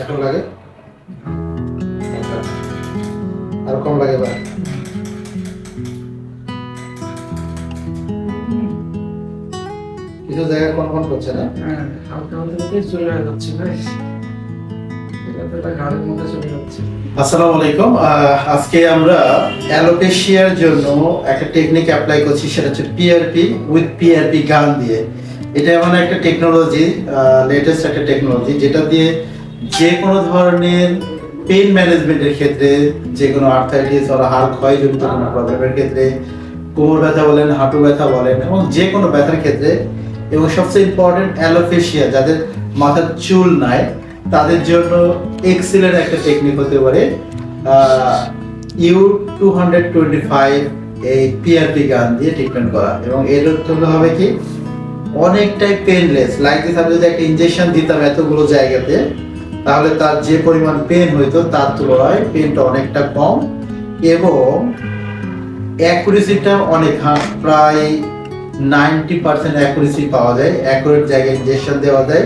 এখন লাগে? আর কম লাগে বা কিছু জায়গায় কোন কোন করছে না? হ্যাঁ আসসালামু আলাইকুম। আজকে আমরা অ্যালোপেশিয়ার জন্য একটা টেকনিক অ্যাপ্লাই করছি সেটা হচ্ছে পিআরপি উইথ পিআরপি গান দিয়ে। এটা এমন একটা টেকনোলজি লেটেস্ট একটা টেকনোলজি যেটা দিয়ে যে কোনো ধরনের পেইন ম্যানেজমেন্টের ক্ষেত্রে যে কোনো আর্থাইটিস বা হাড় ক্ষয়জনিত কোনো প্রবলেমের ক্ষেত্রে, কোমর ব্যথা বলেন, হাঁটু ব্যথা বলেন, এবং যে কোনো ব্যথার ক্ষেত্রে, এবং সবচেয়ে ইম্পর্টেন্ট অ্যালোফেশিয়া যাদের মাথার চুল নাই, তাদের জন্য এক্সিলেন্ট একটা টেকনিক হতে পারে U two hundred twenty five এই পিআরপি গান দিয়ে ট্রিটমেন্ট করা। এবং এর জন্য হবে কি, অনেকটাই পেনলেস লাইক দিস আমি যদি একটা ইনজেকশন দিতাম এতগুলো জায়গাতে তাহলে তার যে পরিমাণ পেন হইতো তার তুলনায় পেনটা অনেকটা কম এবং অ্যাকুরেসিটা অনেক হা- প্রায় নাইনটি পার্সেন্ট অ্যাকুরেসি পাওয়া যায় অ্যাকুরেট জায়গায় ইঞ্জেকশন দেওয়া যায়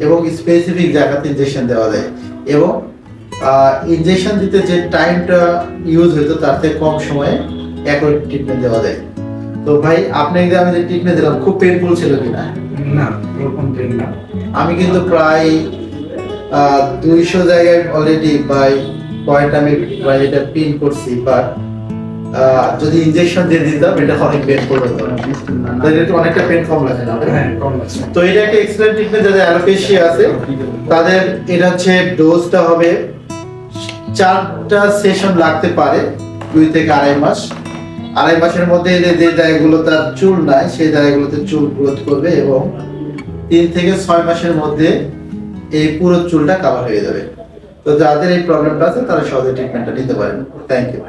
এবং স্পেসিফিক জায়গাতে ইঞ্জেকশন দেওয়া যায় এবং ইঞ্জেকশন দিতে যে টাইমটা ইউজ হতো তার থেকে কম সময়ে অ্যাকুরেট ট্রিটমেন্ট দেওয়া যায়। তো ভাই আপনাকে আমি যে ট্রিটমেন্ট দিলাম খুব পেনফুল ছিল কিনা? না ওরকম পেন না। আমি কিন্তু প্রায় দুইশো জায়গায় অলরেডি বাই পয়েন্ট আমি এটা পিন করছি বাট যদি ইনজেকশন দিয়ে দিতাম এটা অনেক পেন করবে এটা অনেকটা পেন কম লাগে না? হ্যাঁ কম আছে তো এটা একটা এক্সেলেন্ট ট্রিটমেন্ট যাদের অ্যালোপেশিয়া আছে তাদের এটা হচ্ছে ডোজটা হবে চারটা সেশন লাগতে পারে দুই থেকে আড়াই মাস। আড়াই মাসের মধ্যে এদের যে জায়গাগুলো তার চুল নাই সেই জায়গাগুলোতে চুল গ্রোথ করবে এবং তিন থেকে ছয় মাসের মধ্যে এই পুরো চুলটা কাভার হয়ে যাবে। তো যাদের এই প্রবলেমটা আছে, তারা সহজে ট্রিটমেন্টটা নিতে পারেন। Thank you